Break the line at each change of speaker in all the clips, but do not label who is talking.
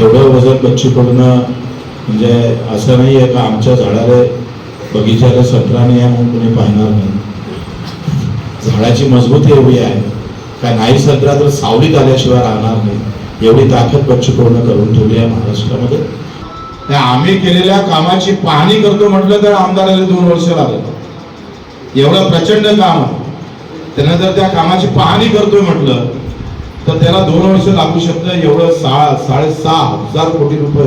एवढं वजन पक्षी पडणं म्हणजे असं नाही आहे का आमच्या झाडाला बगीचाला संत्रा नाही आहे म्हणून कुणी पाहणार नाही. झाडाची मजबूती एवढी आहे. का नाही संत्रा तर सावलीत आल्याशिवाय राहणार नाही. एवढी ताकद पक्षी पूर्ण करून ठेवली आहे महाराष्ट्रामध्ये. आम्ही केलेल्या कामाची पाहणी करतो म्हटलं तर आमदाराला दोन वर्ष लागत एवढं प्रचंड काम आहे. त्यानंतर त्या कामाची पाहणी करतोय म्हटलं तर त्याला दोन वर्ष लागू शकतं एवढं सहा साडेसहा हजार कोटी रुपये.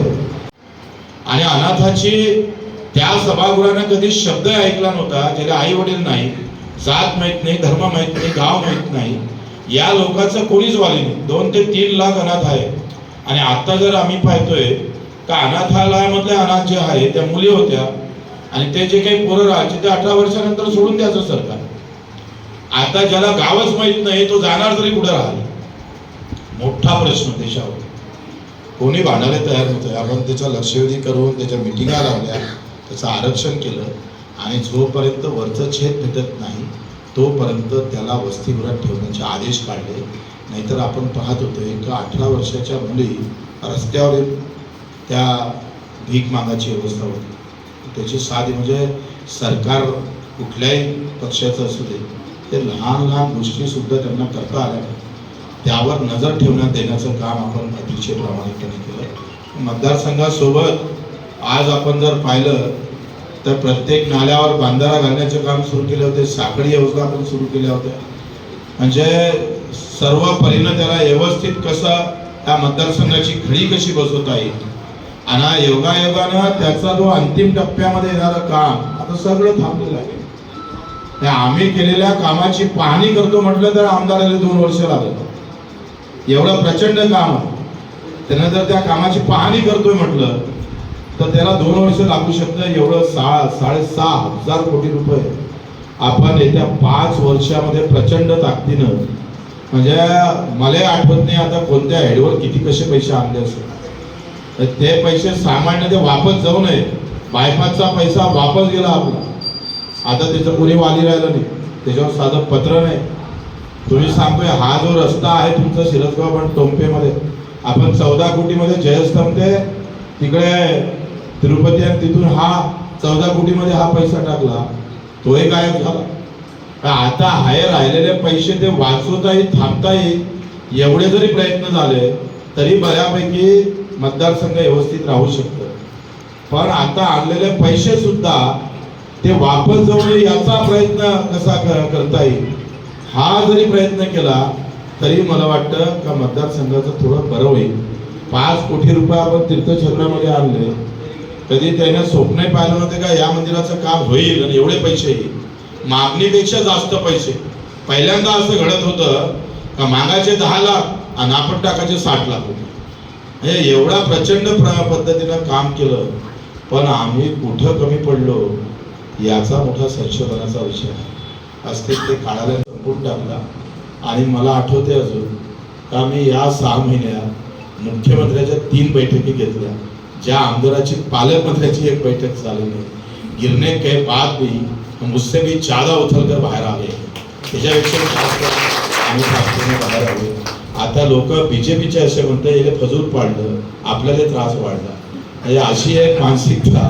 आणि अनाथाची त्या सभागृहाने कधी शब्द ऐकला नव्हता ज्याला आई वडील नाही जात माहीत नाही धर्म माहीत नाही गाव माहीत नाही. या लोकांचं कोणीच वाली नाही. दोन ते तीन लाख अनाथ आहे. आणि आता जर आम्ही पाहतोय का अनाथालयामधले अनाथ जे आहे त्या मुली होत्या आणि ते जे काही पोरं राहायचे ते अठरा वर्षानंतर सोडून द्यायचं सरकार. आता ज्याला गावच माहीत नाही तो जाणार तरी कुठं राहिला? मोठा प्रश्न देशावर कोणी भांडायला तयार होतं आपण त्याचा लक्षवेधी करून त्याच्या मिटिंगा लावल्या त्याचं आरक्षण केलं आणि जोपर्यंत वरचं छेद भेटत नाही तोपर्यंत त्याला वसतिगृहात ठेवण्याचे आदेश काढले. नाहीतर आपण पाहत होतो एका अठरा वर्षाच्या मुली रस्त्यावर त्या भीक मागाची व्यवस्था होती. त्याची साधी म्हणजे सरकार कुठल्याही पक्षाचं असू दे ते लहान लहान गोष्टीसुद्धा त्यांना करता आल्या. त्यावर नजर ठेवण्यात देण्याचं काम आपण अतिशय प्रामाणिकपणे केलं मतदारसंघासोबत आज आपण जर पाहिलं तर प्रत्येक नाल्यावर बांधारा घालण्याचे काम सुरू केले होते साखळी योजना आपण सुरू केल्या होत्या. म्हणजे सर्व परीनं त्याला व्यवस्थित कसं त्या मतदारसंघाची खडी कशी बसवता येईल? आणि योगायोगानं त्याचा जो अंतिम टप्प्यामध्ये येणारं काम आता सगळं थांबलेलं आहे. आम्ही केलेल्या कामाची पाहणी करतो म्हटलं तर आमदाराला दोन वर्ष लागलं एवढं प्रचंड काम. त्यानं जर त्या कामाची पाहणी करतोय म्हटलं तर त्याला दोन वर्ष लागू शकतं एवढं सहा साडेसहा हजार कोटी रुपये. आपण येत्या पाच वर्षामध्ये प्रचंड ताकदीनं म्हणजे मला आठवत नाही आता कोणत्या हेडवर किती कसे पैसे आणले असेल. तर ते पैसे सामान्य ते वापस जाऊ नये. बायपासचा पैसा वापस गेला आपला. आता त्याचं कोणी वाली राहिलं नाही. त्याच्यावर साधं पत्र नाही. तुम्ही सांगतोय हा जो रस्ता आहे तुमचा शिरसगाव पण टोंपेमध्ये. आपण चौदा कोटीमध्ये जयस्तंभ ते तिकडे तिरुपती आणि तिथून हा चौदा कोटीमध्ये हा पैसा टाकला तोही गायब झाला. आता हाय राहिलेले पैसे ते वाचवता येईल थांबता येईल एवढे जरी प्रयत्न झाले तरी बऱ्यापैकी मतदारसंघ व्यवस्थित राहू शकतो. पण आता आणलेले पैसे सुद्धा ते वापस जवळ याचा प्रयत्न कसा करता येईल? हा जरी प्रयत्न केला तरी मला वाटतं का मतदारसंघाचं थोडं बरं होईल. पाच कोटी रुपये आपण तीर्थक्षेत्रामध्ये आणले कधी त्याने स्वप्नही पाहिलं नव्हते का या मंदिराचं काम होईल आणि एवढे पैसे येईल. मागणीपेक्षा जास्त पैसे. पहिल्यांदा असं घडत होतं का मागाचे दहा लाख आणि आपण टाकायचे साठ लाख होते. हे एवढा प्रचंड प्र- पद्धतीनं काम केलं पण आम्ही कुठं कमी पडलो याचा मोठा संशोधनाचा विषय आहे. असते ते काढायला संपून टाकला. आणि मला आठवते अजून का मी या सहा महिन्यात मुख्यमंत्र्याच्या तीन बैठकी घेतल्या. ज्या आमदाराची पालकमंत्र्याची एक बैठक झाली नाही. गिरने के बाद भी मुझसे भी ज्यादा उथलकर बाहेर आले. त्याच्यापेक्षा जास्त आम्ही ठाकरेने बाहेर आलो. आता लोक बीजेपीचे असे म्हणतात याला फजूल पाडलं. आपल्याला त्रास वाढला. म्हणजे अशी एक मानसिकता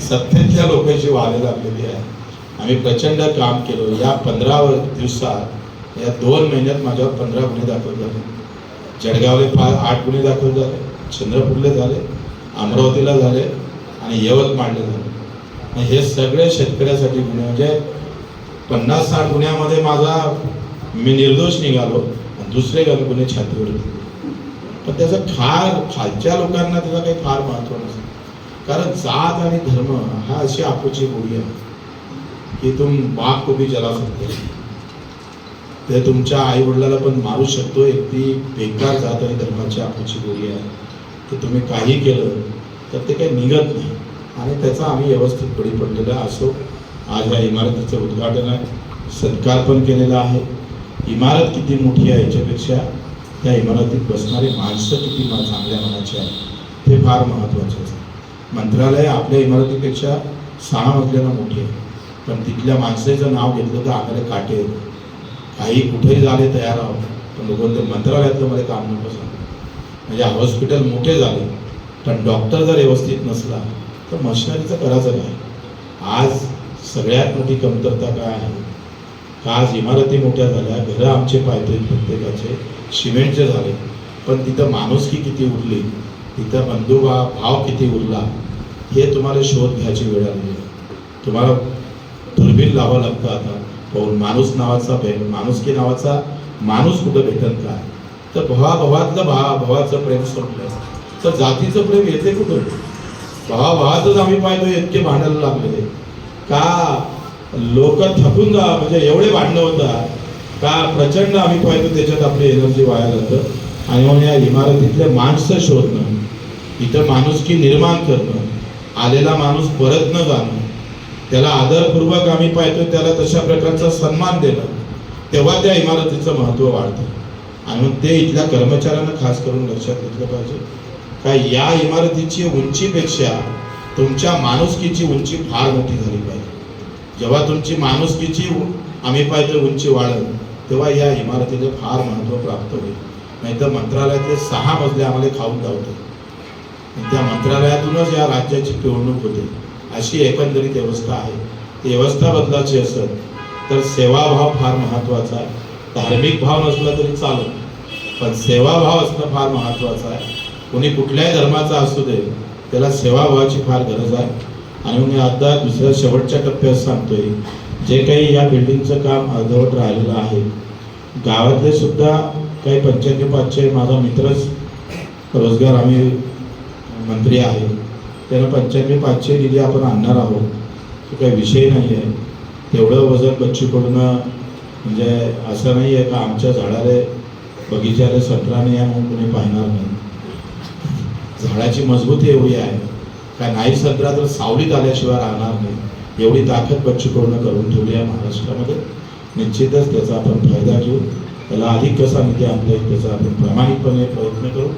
सत्तेतल्या लोकांची व्हायला लागलेली आहे. आम्ही प्रचंड काम केलं. या पंधरा दिवसात या दोन महिन्यात माझ्यावर पंधरा गुन्हे दाखल झाले. जळगावले फार आठ गुन्हे दाखल झाले. चंद्रपूरले झाले. अमरावतीला झाले. आणि यवतमाळले झाले. हे सगळे शेतकऱ्यासाठी गुन्हे. म्हणजे पन्नास साठ गुन्ह्यामध्ये माझा मी निर्दोष निघालो. आणि दुसरे ग- गुन्हे छातीवर पण त्याचं फार खालच्या लोकांना त्याचं काही फार महत्त्व नसतं. कारण जात आणि धर्म हा अशी आपूची गोडी आहे. की तुम बाप को भी जला सकते हो. ते तुमच्या आई वडिलाला पण मारू शकतो. एक ती बेकार जात आहे धर्माची आपूची बोली आहे. तर तुम्ही काही केलं तर ते काही निघत नाही. आणि त्याचा आम्ही व्यवस्थित बळी पडलेला असो. आज या इमारतीचं उद्घाटन आहे. सत्कार पण केलेला आहे. इमारत किती मोठी आहे याच्यापेक्षा त्या इमारतीत बसणारी माणसं किती चांगल्या मनाची आहे ते फार महत्त्वाचे आहे. मंत्रालय आपल्या इमारतीपेक्षा सहा मजल्यानं मोठी आहे. पण तिथल्या माणसाचं नाव घेतलं तर आम्हाला काटे. काही कुठेही झाले तयार आहोत. पण लोक ते मंत्रालयातलं मला काम नको सांग म्हणजे हॉस्पिटल मोठे झाले. पण डॉक्टर जर व्यवस्थित नसला तर मशिनरीचं करायचं काय? आज सगळ्यात मोठी कमतरता काय आहे? आज इमारती मोठ्या झाल्या? घरं आमचे पाहिजे प्रत्येकाचे. सिमेंटचे झाले. पण तिथं माणुसकी किती उरली? तिथं बंधुभा भाव किती उरला? हे तुम्हाला शोध घ्यायची वेळ आलेली आहे. तुम्हाला बिल लावावं लागतं आता. पाहून माणूस नावाचा भे माणुसकी नावाचा माणूस कुठं भेटल काय? तर भवा भवातलं भा भवाचं प्रेम संपलं तर जातीचं प्रेम येते कुठं भवा भावातच आम्ही पाहतो इतके भांडायला लागलेले. का लोक थकून जा म्हणजे एवढे भांडणं होतात. का प्रचंड आम्ही पाहतो त्याच्यात आपली एनर्जी वाया जातं. आणि मग या इमारतीतले माणसं शोधणं इथं माणुसकी निर्माण करणं आलेला माणूस परत न जाणं त्याला आदरपूर्वक आम्ही पाहतो त्याला तशा प्रकारचा सन्मान देणं तेव्हा त्या इमारतीचं महत्त्व वाढतं. आणि ते इथल्या कर्मचाऱ्यांना खास करून लक्षात घेतलं पाहिजे. का या इमारतीची उंचीपेक्षा तुमच्या माणुसकीची उंची फार मोठी झाली पाहिजे. जेव्हा तुमची माणुसकीची आम्ही पाहिजे उंची वाढेल तेव्हा या इमारतीचं फार महत्त्व प्राप्त होईल. नाही तर मंत्रालयातले सहा मजले आम्हाला खाऊन धावते त्या मंत्रालयातूनच या राज्याची पिळवणूक होते. अशी एकंदरीत व्यवस्था आहे. ती व्यवस्था बदलायची असत तर सेवाभाव फार महत्त्वाचा आहे. धार्मिक भाव नसला तरी चालेल पण सेवाभाव असणं फार महत्त्वाचं आहे. कोणी कुठल्याही धर्माचा असू दे त्याला सेवाभावाची फार गरज आहे. आणि मी आता दुसऱ्या शेवटच्या टप्प्यात सांगतोय जे काही या बिल्डिंगचं काम अर्धवट राहिलेलं आहे. गावातले सुद्धा काही पंचायती पाचशे माझा मित्रच रोजगार आम्ही मंत्री आहे. त्याला पंच्याण्णव पाचशे निधी आपण आणणार आहोत. तो काही विषय नाही आहे. तेवढं वजन बच्चूकडून म्हणजे असं नाही आहे का आमच्या झाडाला बगीचाला सटरा नाही आहे म्हणून कोणी पाहणार नाही. झाडाची मजबूती एवढी आहे. का नाही सदरा तर सावलीत आल्याशिवाय राहणार नाही. एवढी ताकद बच्चूकडून करून ठेवली आहे महाराष्ट्रामध्ये. निश्चितच त्याचा आपण फायदा घेऊ. त्याला अधिक कसा निधी आणता येईल त्याचा आपण प्रामाणिकपणे प्रयत्न करू.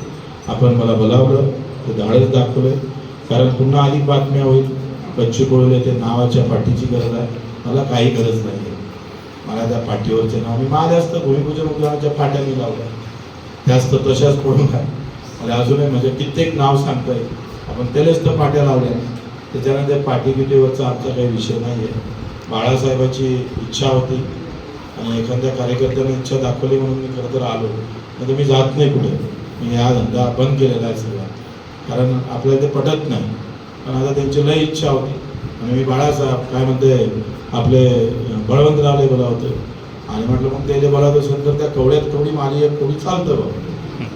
आपण मला बोलावलं ते धाडच दाखवलं कारण पुन्हा अधिक बातम्या होईल. बच्चू कोळले ते नावाच्या पाठीची गरज आहे. मला काही गरज नाही आहे मला त्या पाठीवरचे नाव मी माझ्या असतं भूमिपूजन उद्यानाच्या पाट्या मी लावल्या. त्याच तर तशाच पडून आहे मला अजूनही म्हणजे कित्येक नाव सांगता येईल आपण त्यालाच तर पाट्या लावल्या. त्याच्यानंतर पाठी बिटीवरचा आमचा काही विषय नाही आहे बाळासाहेबाची इच्छा होती. आणि एखाद्या कार्यकर्त्याने इच्छा दाखवली म्हणून मी खरं तर आलो. म्हणजे तर मी जात नाही कुठे. मी हा धंदा बंद केलेला आहे सगळा. कारण आपल्याला ते पटत नाही. पण आता त्यांची लय इच्छा होती. आणि मी बाळासाहेब काय म्हणते आपले बळवंतरावले बोलावते आणि म्हटलं मग ते जे बोलावत असेल तर त्या कवड्यात कवडी माली एक कवडी चालतं बघ.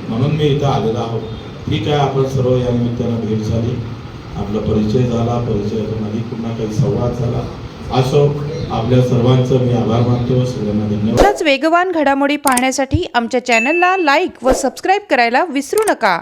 म्हणून मी इथं आलेलो आहोत. ठीक आहे आपण सर्व या निमित्तानं भेट झाली. आपला परिचय झाला परिचयातून अधिक पुन्हा काही संवाद झाला. असो आपल्या सर्वांचं मी आभार मानतो. सगळ्यांना धन्यवाद.
वेगवान घडामोडी पाहण्यासाठी आमच्या चॅनलला लाईक व सबस्क्राईब करायला विसरू नका.